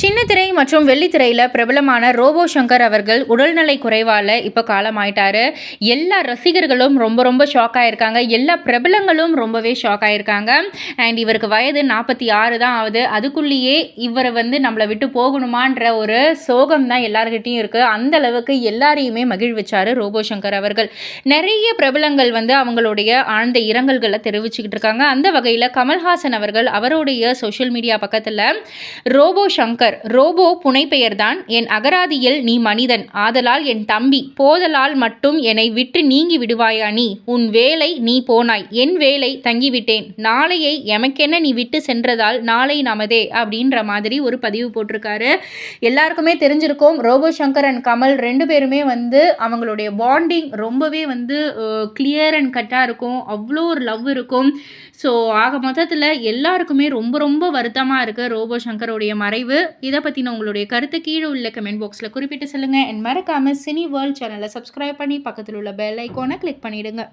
சின்னத்திரை மற்றும் வெள்ளித்திரையில் பிரபலமான ரோபோ சங்கர் அவர்கள் உடல்நலை குறைவால் இப்போ காலமாயிட்டாரு. எல்லா ரசிகர்களும் ரொம்ப ரொம்ப ஷாக் ஆகிருக்காங்க எல்லா பிரபலங்களும் ரொம்பவே ஷாக் ஆகியிருக்காங்க அண்ட் இவருக்கு வயது நாற்பத்தி ஆறு தான் ஆகுது. அதுக்குள்ளேயே இவரை வந்து நம்மளை விட்டு போகணுமான்ற ஒரு சோகம் தான் எல்லார்கிட்டையும் இருக்குது அந்த அளவுக்கு எல்லாரையுமே மகிழ்விச்சாரு ரோபோ சங்கர் அவர்கள். நிறைய பிரபலங்கள் வந்து அவங்களுடைய ஆழ்ந்த இரங்கல்களை தெரிவிச்சுக்கிட்டு இருக்காங்க. அந்த வகையில் கமல்ஹாசன் அவர்கள் அவருடைய சோஷியல் மீடியா பக்கத்தில் ரோபோ சங்கர் ரோபோ புனைப்பெயர்தான் என் அகராதியில் நீ மனிதன். ஆதலால் என் தம்பி போதலால் மட்டும் என்னை விட்டு நீங்கி விடுவாயா நீ? உன் வேலை நீ போனாய். என் வேலை தங்கிவிட்டேன். நாளையை எமக்கென்ன நீ விட்டு சென்றதால் நாளை நமதே அப்படின்ற மாதிரி ஒரு பதிவு போட்டிருக்காரு. எல்லாருக்குமே தெரிஞ்சிருக்கோம் ரோபோ சங்கர் அண்ட் கமல் ரெண்டு பேருமே வந்து அவங்களுடைய பாண்டிங் ரொம்பவே வந்து கிளியர் அண்ட் கட்டாக இருக்கும். அவ்வளோ ஒரு லவ் இருக்கும். ஸோ ஆக மொத்தத்தில் எல்லாருக்குமே ரொம்ப ரொம்ப வருத்தமாக இருக்குது ரோபோ சங்கருடைய மறைவு. இதை பற்றின உங்களுடைய கருத்து கீழே உள்ள கமெண்ட் பாக்ஸில் குறிப்பிட்டு சொல்லுங்கள் என் மறக்காமல் சினி வேர்ல்ட் சேனலை சப்ஸ்கிரைப் பண்ணி பக்கத்தில் உள்ள பெல் ஐக்கானை கிளிக் பண்ணிவிடுங்க